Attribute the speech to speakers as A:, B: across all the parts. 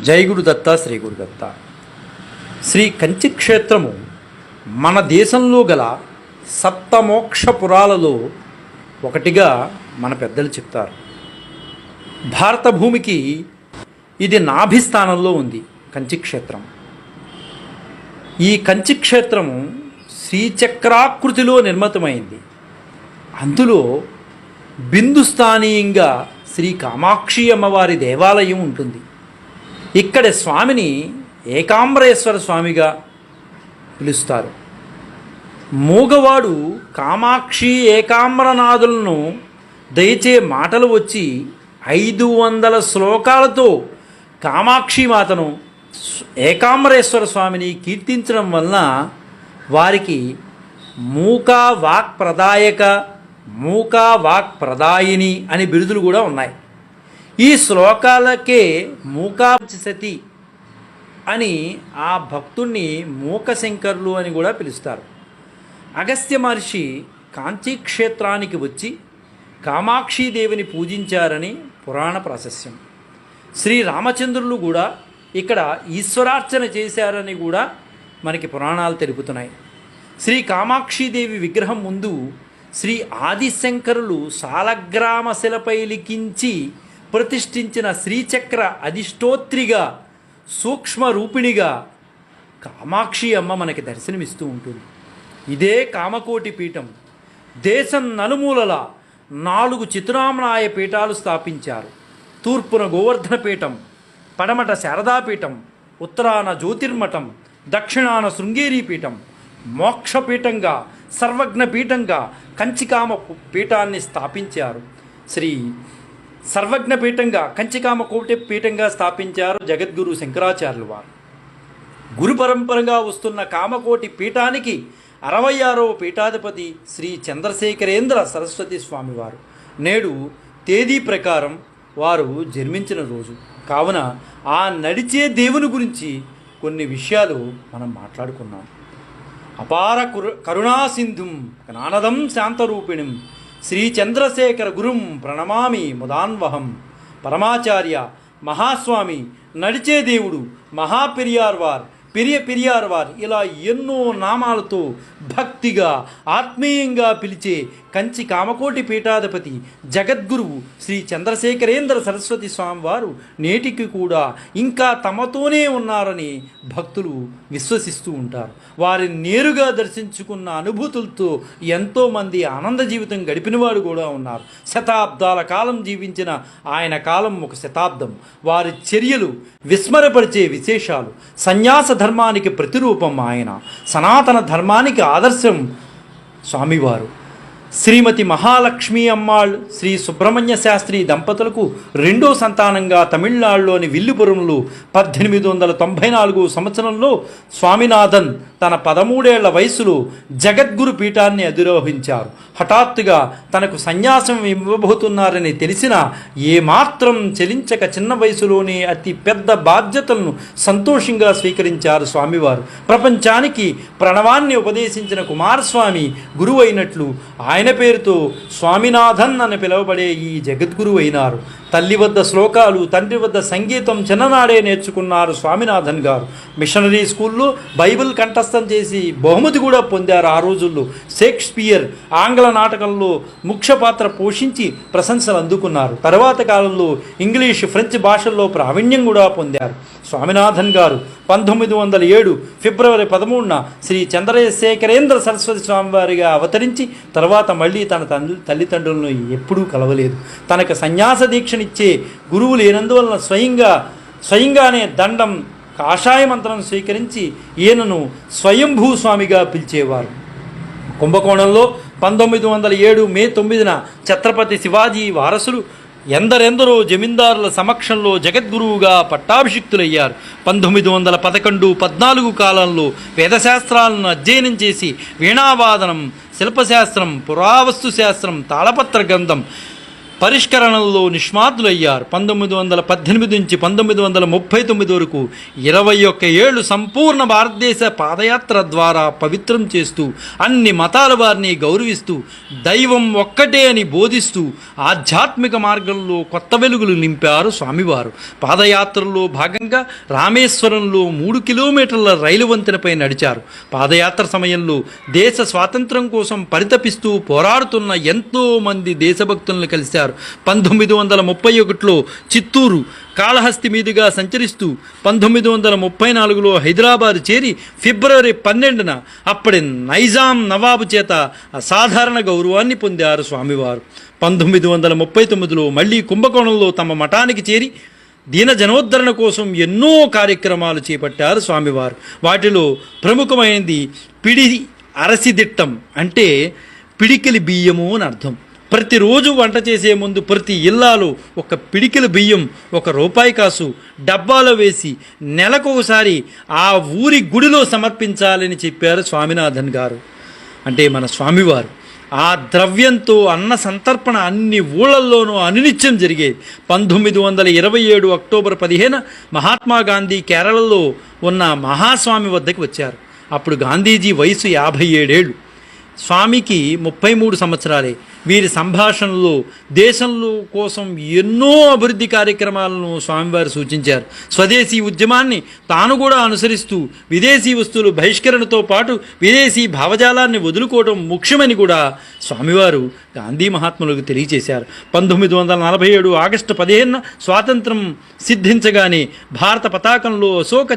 A: జై గురుదత్త శ్రీ గురుదత్త శ్రీ కంచి క్షేత్రము మన దేశంలో గల సప్తమోక్ష పురాలలో ఒకటిగా మన పెద్దలు చెప్తారు. భారత భూమికి ఇది నాభిస్థానంలో ఉంది కంచి క్షేత్రం ఈ కంచి క్షేత్రం శ్రీచక్రాకృతిలో నిర్మితమైంది. అందులో బిందుస్థానీయంగా శ్రీ కామాక్షి అమ్మవారి దేవాలయం ఉంటుంది. ఇక్కడ స్వామిని ఏకాంబరేశ్వర స్వామిగా పిలుస్తారు. మూగవాడు కామాక్షి ఏకాంబరనాథులను దయచే మాటలు వచ్చి ఐదు వందల శ్లోకాలతో కామాక్షి మాతను ఏకాంబరేశ్వర స్వామిని కీర్తించడం వలన వారికి మూకా వాక్ ప్రదాయక మూకా వాక్ ప్రదాయిని అని బిరుదులు కూడా ఉన్నాయి. ఈ శ్లోకాలకే మూకాచసతి అని ఆ భక్తుణ్ణి మూకశంకరులు అని కూడా పిలుస్తారు. అగస్త్య మహర్షి కాంచీ క్షేత్రానికి వచ్చి కామాక్షీదేవిని పూజించారని పురాణ ప్రాశస్యం. శ్రీ రామచంద్రులు కూడా ఇక్కడ ఈశ్వరార్చన చేశారని కూడా మనకి పురాణాలు తెలుపుతున్నాయి. శ్రీ కామాక్షీదేవి విగ్రహం ముందు శ్రీ ఆదిశంకరులు సాలగ్రామ శిలపై లిఖించి ప్రతిష్ఠించిన శ్రీచక్ర అధిష్టోత్రిగా సూక్ష్మ రూపిణిగా కామాక్షి అమ్మ మనకి దర్శనమిస్తూ ఉంటుంది. ఇదే కామకోటి పీఠం. దేశం నలుమూలల నాలుగు చిత్రామనాయ పీఠాలు స్థాపించారు. తూర్పున గోవర్ధన పీఠం పడమట శారదాపీఠం ఉత్తరాన జ్యోతిర్మఠం దక్షిణాన శృంగేరి పీఠం. మోక్షపీఠంగా సర్వజ్ఞ పీఠంగా కంచికామ పీఠాన్ని స్థాపించారు. శ్రీ సర్వజ్ఞ పీఠంగా కంచికామ కోటి పీఠంగా స్థాపించారు జగద్గురు శంకరాచార్యులు వారు. గురు పరంపరగా వస్తున్న కామకోటి పీఠానికి అరవై ఆరవ పీఠాధిపతి శ్రీ చంద్రశేఖరేంద్ర సరస్వతి స్వామివారు నేడు తేదీ ప్రకారం వారు జన్మించిన రోజు. కావున ఆ నడిచే దేవుని గురించి కొన్ని విషయాలు మనం మాట్లాడుకున్నాం. అపార కురు కరుణాసింధుం జ్ఞానదం శాంతరూపిణిం శ్రీ చంద్రశేఖర గురుం ప్రణమామి ముదాన్వహం. పరమాచార్య మహాస్వామి నడిచే దేవుడు మహాపెరియార్వార్ పెరియ పెరియార్వార్ ఇలా ఎన్నో నామాలతో భక్తిగా ఆత్మీయంగా పిలిచే కంచి కామకోటి పీఠాధిపతి జగద్గురువు శ్రీ చంద్రశేఖరేంద్ర సరస్వతి స్వామివారు నేటికి కూడా ఇంకా తమతోనే ఉన్నారని భక్తులు విశ్వసిస్తూ ఉంటారు. వారిని నేరుగా దర్శించుకున్న అనుభూతులతో ఎంతోమంది ఆనంద జీవితం గడిపినవారు కూడా ఉన్నారు. శతాబ్దాల కాలం జీవించిన ఆయన కాలం ఒక శతాబ్దం. వారి చర్యలు విస్మరపరిచే విశేషాలు. సన్యాస ధర్మానికి ప్రతిరూపం ఆయన. సనాతన ధర్మానికి ఆదర్శం స్వామివారు. శ్రీమతి మహాలక్ష్మి అమ్మాళ్ శ్రీ సుబ్రహ్మణ్య శాస్త్రి దంపతులకు రెండో సంతానంగా తమిళనాడులోని విల్లుపురంలో పద్దెనిమిది వందల తొంభై నాలుగు సంవత్సరంలో స్వామినాథన్ తన పదమూడేళ్ళ వయసులో జగద్గురు పీఠాన్ని అధిరోహించారు. హఠాత్తుగా తనకు సన్యాసం ఇవ్వబోతున్నారని తెలిసిన ఏమాత్రం చెలించక చిన్న వయసులోనే అతి పెద్ద బాధ్యతలను సంతోషంగా స్వీకరించారు స్వామివారు. ప్రపంచానికి ప్రణవాన్ని ఉపదేశించిన కుమారస్వామి గురువైనట్లు అయినట్లు ఆయన పేరుతో స్వామినాథన్ అని పిలువబడే ఈ జగద్గురు అయినారు. తల్లి వద్ద శ్లోకాలు తండ్రి వద్ద సంగీతం చిన్ననాడే నేర్చుకున్నారు స్వామినాథన్ గారు. మిషనరీ స్కూల్లో బైబిల్ కంఠస్థం చేసి బహుమతి కూడా పొందారు ఆ రోజుల్లో. షేక్స్పియర్ ఆంగ్ల నాటకంలో ముఖ్య పాత్ర పోషించి ప్రశంసలు అందుకున్నారు. తర్వాత కాలంలో ఇంగ్లీష్ ఫ్రెంచ్ భాషల్లో ప్రావీణ్యం కూడా పొందారు. స్వామినాథన్ గారు. పంతొమ్మిది వందల ఏడు ఫిబ్రవరి పదమూడున శ్రీ చంద్రశేఖరేంద్ర సరస్వతి స్వామివారిగా అవతరించి తర్వాత మళ్ళీ తన తండ్రి తల్లిదండ్రులను ఎప్పుడూ కలవలేదు. తనకు సన్యాస దీక్షనిచ్చే గురువు లేనందువలన స్వయంగా స్వయంగానే దండం కాషాయ మంత్రం స్వీకరించి ఈయనను స్వయంభూస్వామిగా పిలిచేవారు. కుంభకోణంలో పంతొమ్మిది వందల ఏడు మే తొమ్మిదిన ఛత్రపతి శివాజీ వారసులు ఎందరెందరో జమీందారుల సమక్షంలో జగద్గురువుగా పట్టాభిషిక్తులయ్యారు. పంతొమ్మిది వందల పదకొండు పద్నాలుగు కాలంలో వేదశాస్త్రాలను అధ్యయనం చేసి వీణావాదనం శిల్పశాస్త్రం పురావస్తు శాస్త్రం తాళపత్ర గ్రంథం పరిష్కరణల్లో నిష్మాతులయ్యారు పంతొమ్మిది వందల పద్దెనిమిది నుంచి పంతొమ్మిది వందల ముప్పై తొమ్మిది వరకు ఇరవై ఒక్క ఏళ్ళు సంపూర్ణ భారతదేశ పాదయాత్ర ద్వారా పవిత్రం చేస్తూ అన్ని మతాల వారిని గౌరవిస్తూ దైవం ఒక్కటే అని బోధిస్తూ ఆధ్యాత్మిక మార్గంలో కొత్త వెలుగులు నింపారు స్వామివారు. పాదయాత్రలో భాగంగా రామేశ్వరంలో మూడు కిలోమీటర్ల రైలు వంతెనపై నడిచారు. పాదయాత్ర సమయంలో దేశ స్వాతంత్రం కోసం పరితపిస్తూ పోరాడుతున్న ఎంతో మంది దేశభక్తులను కలిశారు. పంతొమ్మిది వందల ముప్పై ఒకటిలో చిత్తూరు కాళహస్తి మీదుగా సంచరిస్తూ పంతొమ్మిది వందల ముప్పై నాలుగులో హైదరాబాద్ చేరి ఫిబ్రవరి పన్నెండున అప్పటి నైజాం నవాబు చేత అసాధారణ గౌరవాన్ని పొందారు స్వామివారు. పంతొమ్మిది వందల ముప్పై తొమ్మిదిలో మళ్ళీ కుంభకోణంలో తమ మఠానికి చేరి దీన జనోద్ధరణ కోసం ఎన్నో కార్యక్రమాలు చేపట్టారు స్వామివారు. వాటిలో ప్రముఖమైనది పిడి అరసిదిట్టం అంటే పిడికిలి బియ్యము అని అర్థం. ప్రతిరోజు వంట చేసే ముందు ప్రతి ఇల్లాలు ఒక పిడికిల బియ్యం ఒక రూపాయి కాసు డబ్బాలో వేసి నెలకొకసారి ఆ ఊరి గుడిలో సమర్పించాలని చెప్పారు స్వామినాథన్ గారు. అంటే మన స్వామివారు. ఆ ద్రవ్యంతో అన్న సంతర్పణ అన్ని ఊళ్ళల్లోనూ అనునిత్యం జరిగేది పంతొమ్మిది వందల ఇరవై ఏడు అక్టోబర్ పదిహేను మహాత్మా గాంధీ కేరళలో ఉన్న మహాస్వామి వద్దకు వచ్చారు. అప్పుడు గాంధీజీ వయసు యాభై ఏడేళ్ళు. స్వామికి ముప్పై మూడు సంవత్సరాలే. వీరి సంభాషణలో దేశంలో కోసం ఎన్నో అభివృద్ధి కార్యక్రమాలను స్వామివారు సూచించారు. స్వదేశీ ఉద్యమాన్ని తాను కూడా అనుసరిస్తూ విదేశీ వస్తువులు బహిష్కరణతో పాటు విదేశీ భావజాలాన్ని వదులుకోవడం ముఖ్యమని కూడా స్వామివారు గాంధీ మహాత్ములకు తెలియజేశారు. పంతొమ్మిది వందల నలభై ఏడు ఆగస్టు పదిహేనున స్వాతంత్రం సిద్ధించగానే భారత పతాకంలో అశోక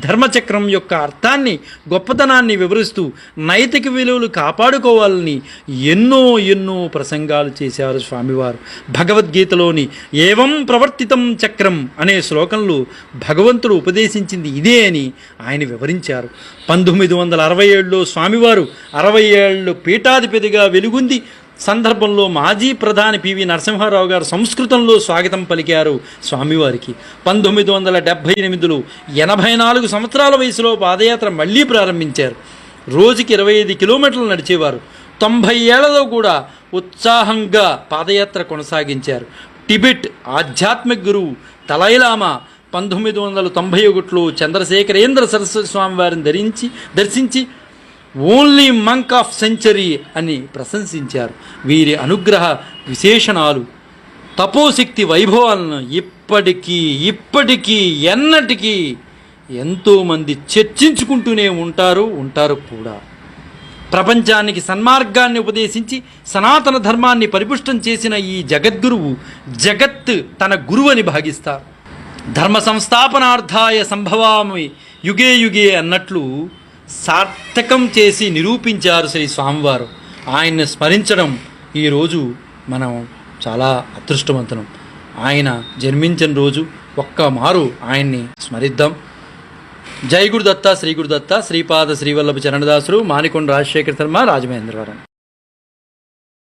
A: ధర్మచక్రం యొక్క అర్థాన్ని గొప్పతనాన్ని వివరిస్తూ నైతిక విలువలు కాపాడుకోవాలని ఎన్నో ఎన్నో ప్రసంగాలు చేశారు స్వామివారు. భగవద్గీతలోని ఏవం ప్రవర్తితం చక్రం అనే శ్లోకంలో భగవంతుడు ఉపదేశించింది ఇదే అని ఆయన వివరించారు. పంతొమ్మిది వందల అరవై ఏడులో స్వామివారు అరవై ఏళ్ళు పీఠాధిపతిగా వెలుగుంది. సందర్భంలో మాజీ ప్రధాని పివి నరసింహారావు గారు సంస్కృతంలో స్వాగతం పలికారు స్వామివారికి. పంతొమ్మిది వందల డెబ్భై ఎనిమిదిలో ఎనభై నాలుగు సంవత్సరాల వయసులో పాదయాత్ర మళ్ళీ ప్రారంభించారు. రోజుకి ఇరవై ఐదు కిలోమీటర్లు నడిచేవారు. తొంభై ఏళ్ళలో కూడా ఉత్సాహంగా పాదయాత్ర కొనసాగించారు. టిబెట్ ఆధ్యాత్మిక గురువు తలైలామా పంతొమ్మిది వందల తొంభై ఒకటిలో చంద్రశేఖరేంద్ర సరస్వతి స్వామి వారిని ధరించి దర్శించి ఓన్లీ మంక్ ఆఫ్ సెంచరీ అని ప్రశంసించారు. వీరి అనుగ్రహ విశేషణాలు తపోశక్తి వైభవాలను ఇప్పటికీ ఇప్పటికీ ఎన్నటికీ ఎంతోమంది చర్చించుకుంటూనే ఉంటారు ఉంటారు కూడా. ప్రపంచానికి సన్మార్గాన్ని ఉపదేశించి సనాతన ధర్మాన్ని పరిపుష్టం చేసిన ఈ జగద్గురువు జగత్ తన గురువు అని భావిస్తారు ధర్మ సంస్థాపనార్థాయ సంభవామి యుగే యుగే అన్నట్లు సార్థకం చేసి నిరూపించారు శ్రీ స్వామివారు. ఆయన్ని స్మరించడం ఈరోజు మనం చాలా అదృష్టవంతనం ఆయన జన్మించిన రోజు ఒక్క మారు ఆయన్ని స్మరిద్దాం. జై గురుదత్త శ్రీ గురుదత్త శ్రీపాద శ్రీవల్లభ చరణదాసుడు మానికొండ రాజశేఖర శర్మ రాజమహేంద్రవరం.